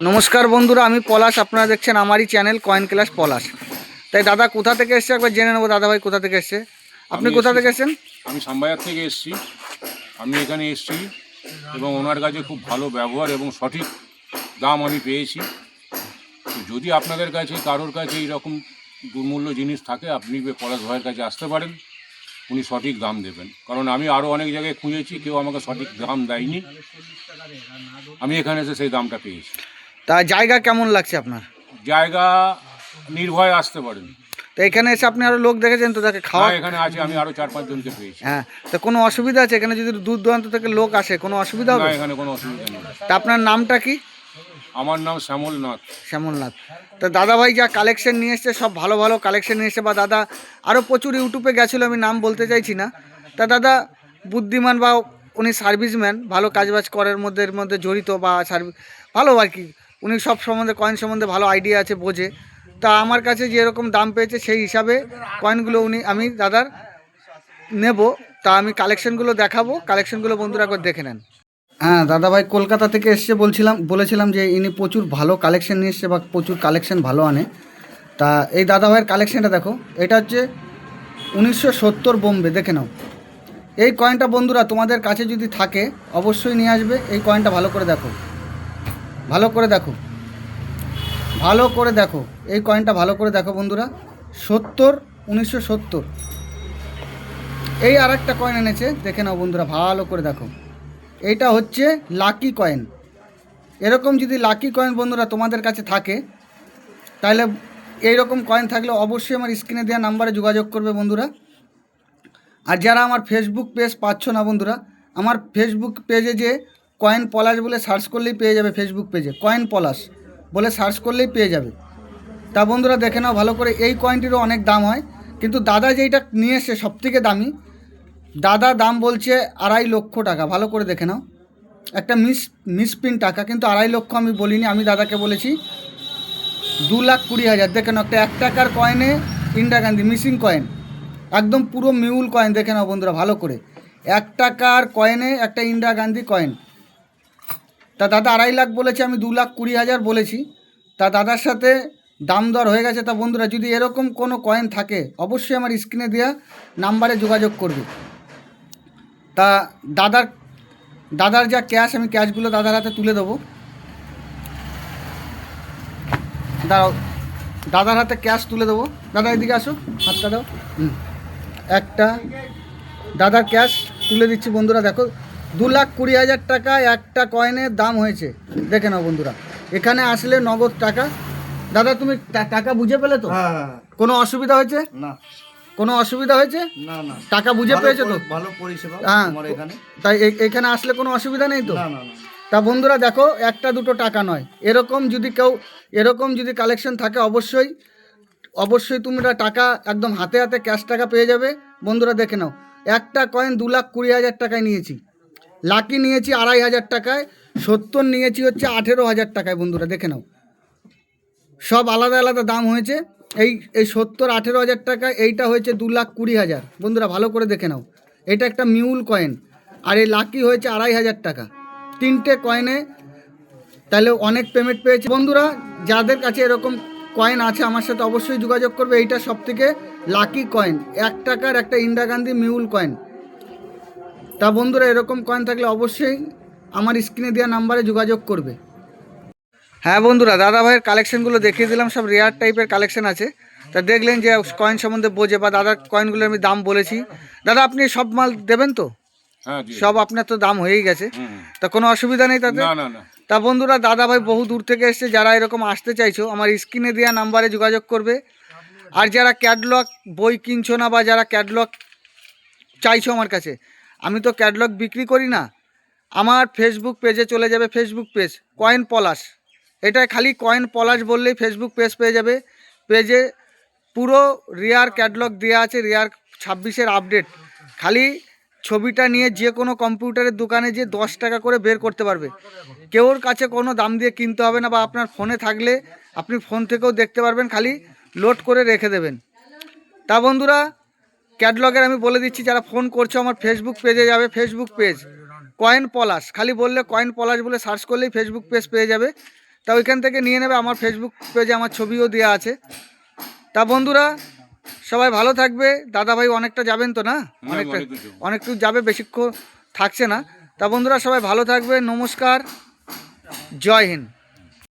নমস্কার বন্ধুরা আমি পলাশ। আপনারা দেখছেন আমারই চ্যানেল কয়েন ক্লাস পলাশ। তাই দাদা কোথা থেকে এসছে? একবার জেনে নেব দাদা ভাই কোথা থেকে এসছে? আপনি কোথা থেকে এসছেন? আমি সাম্বাজার থেকে এসেছি। আমি এখানে এসেছি এবং ওনার কাছে খুব ভালো ব্যবহার এবং সঠিক দাম আমি পেয়েছি। যদি আপনাদের কাছে কারোর কাছে এইরকম দুর্মূল্য জিনিস থাকে আপনি পলাশ ভাইয়ের কাছে আসতে পারেন। উনি সঠিক দাম দেবেন। কারণ আমি আরও অনেক জায়গায় খুঁজেছি কেউ আমাকে সঠিক দাম দেয়নি। আমি এখানে এসে সেই দামটা পেয়েছি। তা জায়গা কেমন লাগছে আপনার? জায়গা নির্ভয়ে আসতে পারেন। তো এখানে এসে আপনি আরও লোক দেখেছেন তো তাকে খাওয়া হ্যাঁ এখানে আছে আমি আরও চার পাঁচজনকে পেয়েছি। হ্যাঁ তো কোনো অসুবিধা আছে? এখানে যদি দূর দূরান্ত থেকে লোক আসে কোনো অসুবিধা না হবে এখানে কোনো অসুবিধা নেই। তা আপনার নামটা কি? আমার নাম শ্যামল নাথ। শ্যামলনাথ। তো দাদা ভাই যা কালেকশন নিয়ে এসছে সব ভালো ভালো কালেকশন নিয়ে এসছে বা দাদা আরও প্রচুর ইউটিউবে গেছিল আমি নাম বলতে চাইছি না। তা দাদা বুদ্ধিমান বা উনি সার্ভিসম্যান ভালো কাজবাজ করার মধ্যে এর মধ্যে জড়িত বা সার্ভিস ভালো আর কি। উনি সব সম্বন্ধে কয়েন সম্বন্ধে ভালো আইডিয়া আছে, বোঝে। তা আমার কাছে যেরকম দাম পেয়েছে, সেই হিসাবে কয়েনগুলো উনি, আমি দাদার নেব। তা আমি কালেকশনগুলো দেখাবো। কালেকশনগুলো বন্ধুরা একবার দেখে নেন। হ্যাঁ দাদাভাই কলকাতা থেকে এসছে বলছিলাম, বলেছিলাম যে ইনি প্রচুর ভালো কালেকশন নিয়ে এসছে বা প্রচুর কালেকশন ভালো আনে। তা এই দাদাভাইয়ের কালেকশনটা দেখো, এটা হচ্ছে উনিশশো সত্তর বোম্বে, দেখে নাও। এই কয়েনটা বন্ধুরা তোমাদের কাছে যদি থাকে, অবশ্যই নিয়ে আসবে। এই কয়েনটা ভালো করে দেখো। ভালো করে দেখো। ভালো করে দেখো। এই কয়েনটা ভালো করে দেখো বন্ধুরা। সত্তর, উনিশশো সত্তর। এই আর একটা কয়েন এনেছে, দেখে নাও বন্ধুরা, ভালো করে দেখো। এইটা হচ্ছে লাকি কয়েন এরকম যদি লাকি কয়েন বন্ধুরা তোমাদের কাছে থাকে, তাহলে এইরকম কয়েন থাকলে অবশ্যই আমার স্ক্রিনে দেওয়া নাম্বারে যোগাযোগ করবে বন্ধুরা। আর যারা আমার ফেসবুক পেজ পাচ্ছ না বন্ধুরা, আমার ফেসবুক পেজে যে কয়েন পলাশ বলে সার্চ করলেই পেয়ে যাবে ফেসবুক পেজে কয়েন পলাশ বলে সার্চ করলেই পেয়ে যাবে। তা বন্ধুরা দেখে নাও ভালো করে, এই কয়েনটিরও অনেক দাম হয়। কিন্তু দাদা যেইটা নিয়ে এসছে সবথেকে দামি, দাদা দাম বলছে আড়াই লক্ষ টাকা। ভালো করে দেখে নাও। একটা মিস, মিসপ্রিন্ট টাকা, কিন্তু আড়াই লক্ষ আমি বলিনি, আমি দাদাকে বলেছি। দু লাখ কুড়ি হাজার। দেখে নাও, একটা এক টাকার কয়েনে ইন্ডিরা গান্ধী মিসিং কয়েন। একদম পুরো মিউল কয়েন। দেখে নাও বন্ধুরা ভালো করে। এক টাকার কয়েনে একটা ইন্দিরা গান্ধী কয়েন। তা দাদা আড়াই লাখ বলেছে, আমি দু লাখ কুড়ি হাজার বলেছি। তা দাদার সাথে দাম দর হয়ে গেছে। তা বন্ধুরা, যদি এরকম কোনো কয়েন থাকে, অবশ্যই আমার স্ক্রিনে দেওয়া নাম্বারে যোগাযোগ করবে। তা দাদার দাদার যা ক্যাশ আমি ক্যাশগুলো দাদার হাতে তুলে দেবো। দাঁড়াও, দাদার হাতে ক্যাশ তুলে দেবো। দাদা, এদিকে আসো, হাতটা দাও। হুম। একটা, দাদার ক্যাশ তুলে দিচ্ছি বন্ধুরা, দেখো। দু লাখ কুড়ি হাজার টাকা একটা কয়েনের দাম হয়েছে। দেখে নাও বন্ধুরা। এখানে আসলে নগদ টাকা। দাদা তুমি টাকা বুঝে পেলে তো? হ্যাঁ কোনো অসুবিধা হয়েছে? না। কোনো অসুবিধা হয়েছে? না না। টাকা বুঝে পেয়েছ তো? ভালো পরিষেবা হ্যাঁ। তাই এখানে আসলে কোনো অসুবিধা নেই তো? না না না। তা বন্ধুরা দেখো একটা দুটো টাকা নয়। এরকম যদি কেউ এরকম যদি কালেকশন থাকে অবশ্যই অবশ্যই তোমরা টাকা একদম হাতে হাতে ক্যাশ টাকা পেয়ে যাবে। বন্ধুরা দেখে নাও। একটা কয়েন দু লাখ কুড়ি হাজার টাকায় নিয়েছি। লাকি নিয়েছি আড়াই হাজার টাকায়, সত্তর নিয়েছি হচ্ছে আঠেরো হাজার টাকায় বন্ধুরা, দেখে নাও। সব আলাদা আলাদা দাম হয়েছে। এই এই সত্তর আঠেরো হাজার টাকা এইটা হয়েছে দু লাখ কুড়ি হাজার। বন্ধুরা, ভালো করে দেখে নাও। এটা একটা মিউল কয়েন, আর এই লাকি হয়েছে আড়াই হাজার টাকা। তিনটে কয়েনে তাহলে অনেক পেমেন্ট পেয়েছে। বন্ধুরা, যাদের কাছে এরকম কয়েন আছে আমার সাথে অবশ্যই যোগাযোগ করবে। এইটা সব থেকে লাকি কয়েন, এক টাকার একটা ইন্দিরা গান্ধী মিউল কয়েন। তা বন্ধুরা এরকম কয়েন থাকলে অবশ্যই আমার স্ক্রিনে দেওয়া নাম্বারে যোগাযোগ করবে। হ্যাঁ বন্ধুরা দাদা ভাইয়ের কালেকশনগুলো দেখিয়ে দিলাম সব রেয়ার টাইপের কালেকশন আছে। তা দেখলেন যে কয়েন সম্বন্ধে বোঝে বা দাদার কয়েনগুলোর আমি দাম বলেছি। দাদা আপনি সব মাল দেবেন তো? হ্যাঁ সব আপনার তো দাম হয়েই গেছে। তা কোনো অসুবিধা নেই তাতে? না না না। তা বন্ধুরা দাদা ভাই বহু দূর থেকে এসছে যারা এরকম আসতে চাইছো আমার স্ক্রিনে দেওয়া নাম্বারে যোগাযোগ করবে। আর যারা ক্যাটলগ বই কিনছো না বা যারা ক্যাটলগ চাইছো আমার কাছে আমি তো ক্যাটলগ বিক্রি করি না। আমার ফেসবুক পেজে চলে যাবে ফেসবুক পেজ কয়েন পলাশ। এটা খালি কয়েন পলাশ বললেই ফেসবুক পেজ পেয়ে যাবে। পেজে পুরো রেয়ার ক্যাটলগ দেওয়া আছে রেয়ার ছাব্বিশের আপডেট খালি ছবিটা নিয়ে যে কোনো কম্পিউটারের দোকানে যে দশ টাকা করে বের করতে পারবে। কেউর কাছে কোনো দাম দিয়ে কিনতে হবে না বা আপনার ফোনে থাকলে আপনি ফোন থেকেও দেখতে পারবেন, খালি লোড করে রেখে দেবেন। তা বন্ধুরা ক্যাটলগের আমি বলে দিচ্ছি যারা ফোন করছ আমার ফেসবুক পেজে যাবে ফেসবুক পেজ কয়েন পলাশ খালি বললে কয়েন পলাশ বলে সার্চ করলেই ফেসবুক পেজ পেয়ে যাবে। তা ওইখান থেকে নিয়ে নেবে আমার ফেসবুক পেজে আমার ছবিও দেওয়া আছে। তা বন্ধুরা সবাই ভালো থাকবে। দাদাভাই অনেকটা যাবেন তো না? অনেকটা অনেক অনেকটু যাবে বেশিক্ষণ থাকছে না। তা বন্ধুরা সবাই ভালো থাকবে নমস্কার। জয় হিন্দ।